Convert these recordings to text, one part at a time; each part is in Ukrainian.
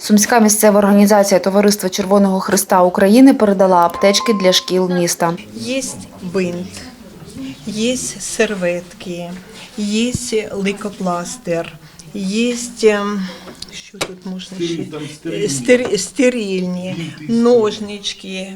Сумська місцева організація Товариства Червоного Христа України передала аптечки для шкіл міста. Есть бинт, есть серветки, есть лейкопластир, есть ем, що тут можна ще? Стер- стерильні, ножнички,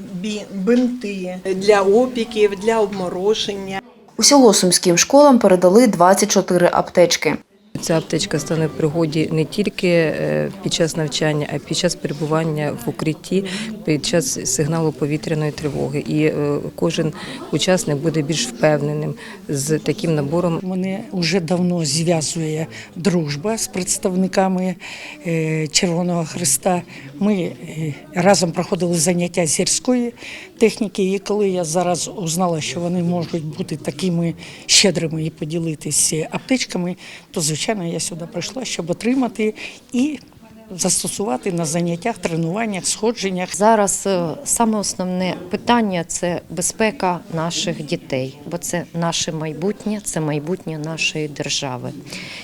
бинти для опіків, для обмороження. Усього сумським школам передали 24 аптечки. Ця аптечка стане в пригоді не тільки е, під час навчання, а й під час перебування в укритті, під час сигналу повітряної тривоги. І е, кожен учасник буде більш впевненим з таким набором Мене вже давно зв'язує дружба з представниками е, Червоного Христа. Ми разом проходили заняття з гірської техніки, і коли я зараз узнала, що вони можуть бути такими щедрими і поділитися аптечками, то звичайно я сюди прийшла, щоб отримати і застосувати на заняттях, тренуваннях, сходженнях. Зараз е, саме основне питання це безпека наших дітей, бо це наше майбутнє, це майбутнє нашої держави.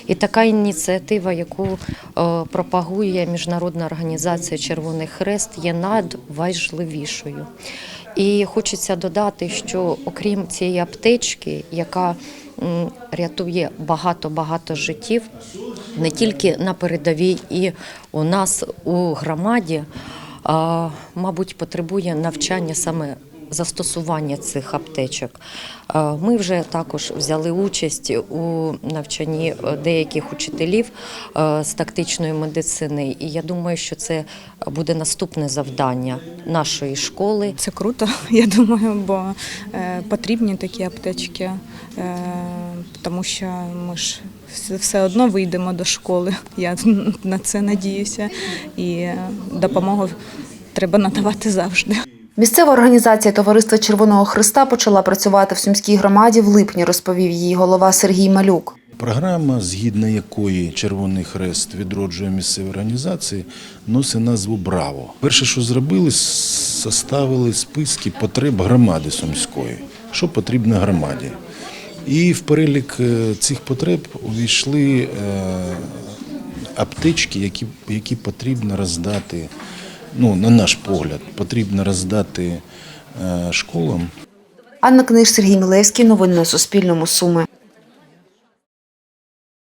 І така ініціатива, яку е, пропагує міжнародна організація Червоний Хрест, є надважливішою. І хочеться додати, що окрім цієї аптечки, яка рятує багато-багато життів, не тільки на передовій, і у нас у громаді, а, мабуть, потребує навчання саме застосування цих аптечок. Ми вже також взяли участь у навчанні е, деяких учителів е, з тактичної медицини, і я думаю, що це буде наступне завдання нашої школи. Це круто, я думаю, бо е, потрібні такі аптечки, е, тому що ми ж все- одно вийдемо до школи. Я на це надіюся, і е, допомогу треба надавати завжди. Місцева організація Товариства Червоного Христа почала працювати в Сумській громаді в липні, розповів її голова Сергій Малюк. Програма, згідно якої Червоний Хрест відроджує місцеві організації, носить назву Браво. Перше, що зробили, составили списки потреб громади Сумської, що потрібно громаді. І в перелік е, цих потреб увійшли е, аптечки, які, які потрібно роздати, ну, на наш погляд, потрібно роздати е, школам Анна Книж, Сергій Мілевський. Новини на Суспільному. Суми.